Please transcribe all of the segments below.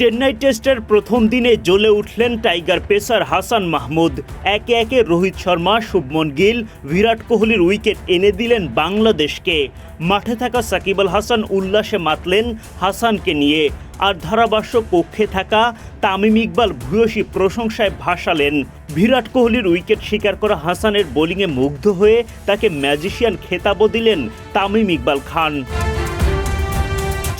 চেন্নাই টেস্টের প্রথম দিনে জ্বলে উঠলেন টাইগার পেসার হাসান মাহমুদ। একে একে রোহিত শর্মা, শুভমন গিল, বিরাট কোহলির উইকেট এনে দিলেন বাংলাদেশকে। মাঠে থাকা সাকিব আল হাসান উল্লাসে মাতলেন হাসানকে নিয়ে। আর ধারাভাষ্য কক্ষে থাকা তামিম ইকবাল ভূয়সী প্রশংসায় ভাসালেন। বিরাট কোহলির উইকেট শিকার করা হাসানের বোলিংয়ে মুগ্ধ হয়ে তাকে ম্যাজিশিয়ান খেতাবও দিলেন তামিম ইকবাল খান।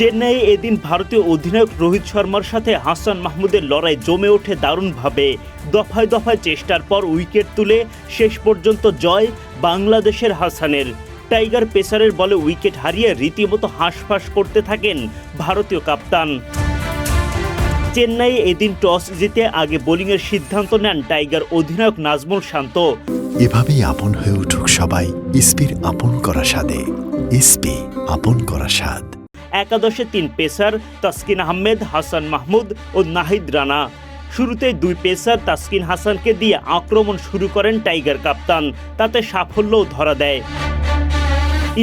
চেন্নাইয়ে এদিন ভারতীয় অধিনায়ক রোহিত শর্মার সাথে হাসান মাহমুদের লড়াই জমে ওঠে দারুণভাবে। দফায় দফায় চেষ্টার পর উইকেট তুলে শেষ পর্যন্ত জয় বাংলাদেশের হাসানের। টাইগার পেসারের বলে উইকেট হারিয়ে রীতিমতো হাঁসফাঁস করতে থাকেন ভারতীয় কাপ্তান। চেন্নাইয়ে এদিন টস জিতে আগে বোলিংয়ের সিদ্ধান্ত নেন টাইগার অধিনায়ক নাজমুল শান্ত। এভাবেই আপন হয়ে উঠুক সবাই। ইস্পির আপন করা স্বাদে ইস্পি আপন করা স্বাদ একাদশে তিন পেসার তাসকিন আহমেদ, হাসান মাহমুদ ও নাহিদ রানা। শুরুতে দুই পেসার তাসকিন হাসানকে দিয়ে আক্রমণ শুরু করেন টাইগার কাপ্তান। তাতে সাফল্যও ধরা দেয়।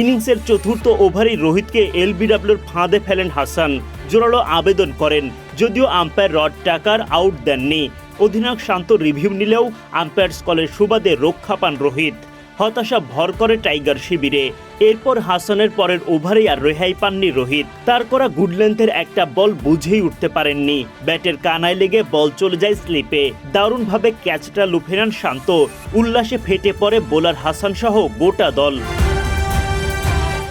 ইনিংসের চতুর্থ ওভারেই রোহিতকে এলবিডব্লিউর ফাঁদে ফেলেন হাসান। জোরালো আবেদন করেন, যদিও আম্পায়ার রড টাকার আউট দেননি। অধিনায়ক শান্ত রিভিউ নিলেও আম্পায়ার্স কলের সুবাদে রক্ষা পান রোহিত। হতাশা ভর করে টাইগার শিবিরে। এরপর হাসানের পরের ওভারেই আর রেহাই পাননি রোহিত। তার করা গুড লেন্থের একটা বল বুঝেই উঠতে পারেননি। ব্যাটের কানায় লেগে বল চলে যায় স্লিপে। দারুণভাবে ক্যাচটা লুফে নেন শান্ত। উল্লাসে ফেটে পড়ে বোলার হাসান সহ গোটা দল।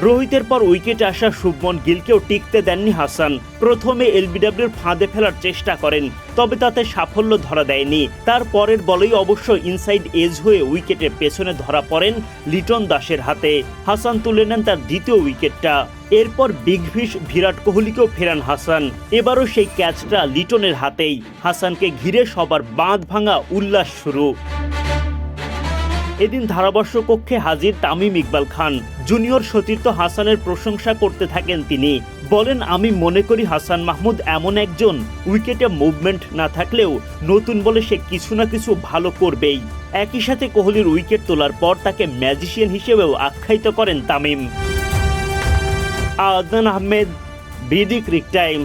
রোহিতের পর উইকেটে আসা শুভমন গিলকেও টিকতে দেননি হাসান। প্রথমে এলবিডব্লিউর ফাঁদে ফেলার চেষ্টা করেন, তবে তাতে সাফল্য ধরা দেয়নি। তার পরের বলেই অবশ্য ইনসাইড এজ হয়ে উইকেটের পেছনে ধরা পড়েন লিটন দাসের হাতে। হাসান তুলে নেন তার দ্বিতীয় উইকেটটা। এরপর বিগ ফিশ বিরাট কোহলিকেও ফেরান হাসান। এবারও সেই ক্যাচটা লিটনের হাতেই। হাসানকে ঘিরে সবার বাঁধ ভাঙা উল্লাস শুরু। এদিন ধারাবর্ষ কক্ষে হাজির তামিম ইকবাল খান। জুনিয়র সতীর্থ হাসানের প্রশংসা করতে থাকেন তিনি। বলেন, আমি মনে করি হাসান মাহমুদ এমন একজন উইকেটে মুভমেন্ট না থাকলেও নতুন বলে সে কিছু না কিছু ভালো করবেই। একই সাথে কোহলির উইকেট তোলার পর তাকে ম্যাজিশিয়ান হিসেবেও আখ্যায়িত করেন Tamim. Adnan Ahmed, BD cric time